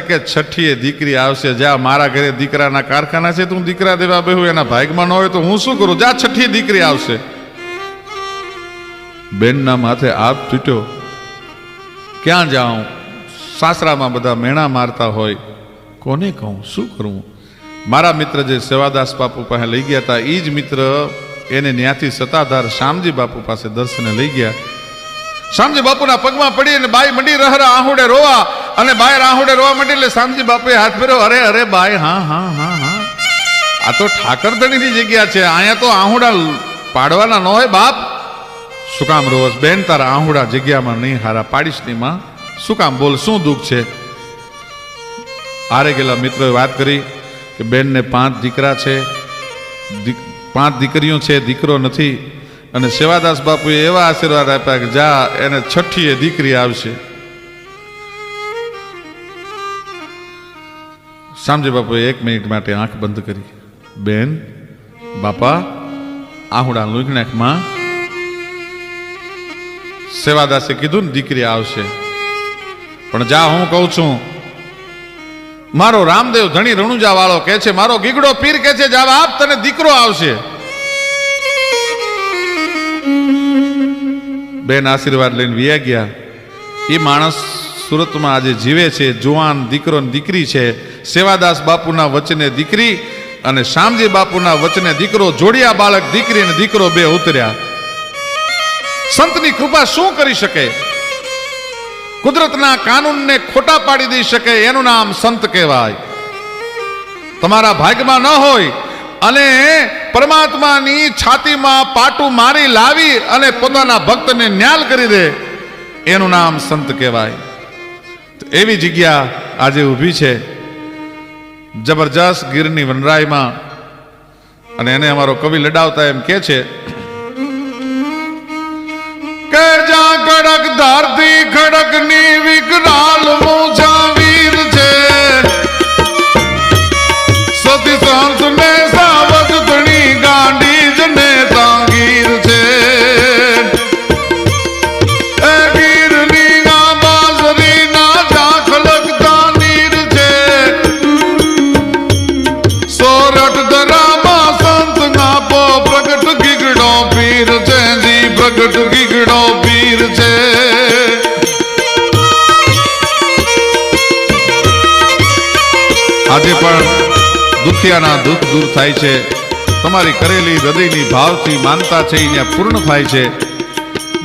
કે છઠ્ઠીએ દીકરી આવશે, જા, મારા ઘરે દીકરાના કારખાના છે, તું દીકરા દેવા બેહું, એના ભાગમાં ન હોય તો હું શું કરું? જા, છઠ્ઠી દીકરી આવશે. બેનના માથે આપ તૂટ્યો ક્યાં જાઉં? સાસરામાં બધા મેણા મારતા હોય. કોને કહું? શું કરું? મારા મિત્ર જે સેવાદાસ બાપુ પાસે લઈ ગયા હતા એ જ મિત્ર એને ત્યાંથી સત્તાધાર શામજી બાપુ પાસે દર્શને લઈ ગયા. શામજી બાપુના પગમાં પડી અને બાઈ મંડી રહરા આહુડે રોવા અને બાય આહુડે રોવા માંડી એટલે શામજી બાપુએ હાથ ફેર્યો, અરે અરે, બાય, હા હા હા હા. આ તો ઠાકરધણીની જગ્યા છે. અહીંયા તો આહુડા પાડવાના ન હોય બાપ. શું કામ રોવસ? બેન, તારા આહુડા જગ્યામાં નહીં, હારા પાડીશ નહીં માં શું કામ? બોલ, શું દુઃખ છે? હારે ગયેલા મિત્રોએ વાત કરી કે બેનને પાંચ દીકરા છે. પાંચ દીકરીઓ છે, દીકરો નથી. અને સેવાદાસ બાપુએ એવા આશીર્વાદ આપ્યા કે જા, એને છઠ્ઠીએ દીકરી આવશે. શામજી બાપુએ એક મિનિટ માટે આંખ બંધ કરી. બેન, બાપા, આહુડા લુંખ સેવાદાસે કીધું ને દીકરી આવશે. પણ જા, હું કહું છું, મારો રામદેવ ધણી રણુજા વાળો કે છે, મારો ગીગડો પીર કે છે જાવ આપ તને દીકરો આવશે. બેન આશીર્વાદ લઈને વિયા ગયા. એ માણસ સુરતમાં આજે જીવે છે, જુવાન દીકરો દીકરી છે. સેવાદાસ બાપુના વચને દીકરી અને શામજી બાપુના વચને દીકરો, જોડિયા બાળક દીકરી અને દીકરો બે ઉતર્યા. સંતની કૃપા શું કરી શકે? કુદરતના કાનૂનને ખોટા પાડી દઈ શકે, એનું નામ સંત કહેવાય. તમારા ભાગ્યમાં ન હોય અને પરમાત્માની છાતીમાં પાટું મારી લાવી અને પોતાના ભક્તને ન્યાલ કરી દે, એનું નામ સંત કહેવાય. એવી જગ્યા આજે ઊભી છે. જબરજસ્ત ગીરની વનરાયમાં અને એને અમારો કવિ લડાવતા એમ કે છે કડક ધારથી ખડક આજે પણ દુખિયાના દુઃખ દૂર થાય છે. તમારી કરેલી હૃદયની ભાવથી માનતા છે એ પૂર્ણ થાય છે.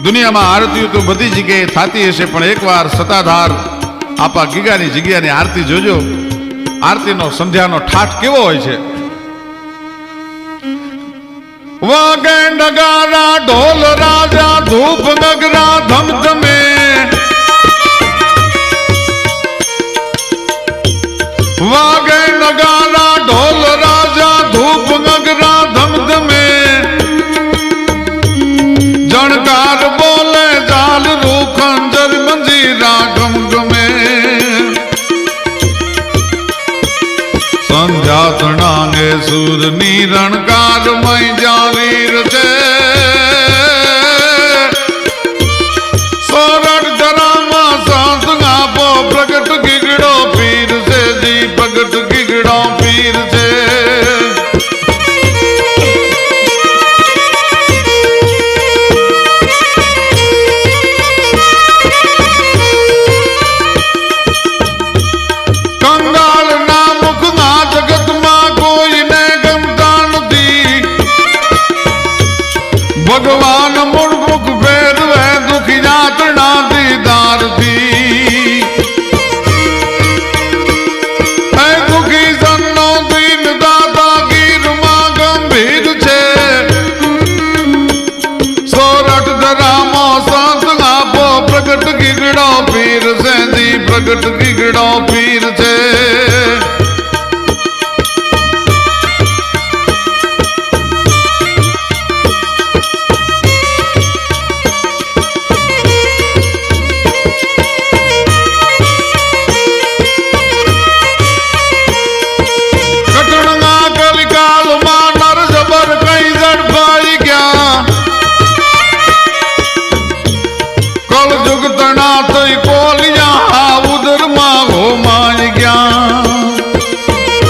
દુનિયામાં આરતીઓ તો બધી જગ્યાએ થતી હશે, પણ એકવાર સતાધાર આપા ગીગાની જગ્યાની આરતી જોજો. આરતીનો સંધ્યાનો ઠાઠ કેવો હોય છે? વાગે નગારા ઢોલ રાજા ધૂપ સુરની રણકાર મય જાવીર છે. ભગવાન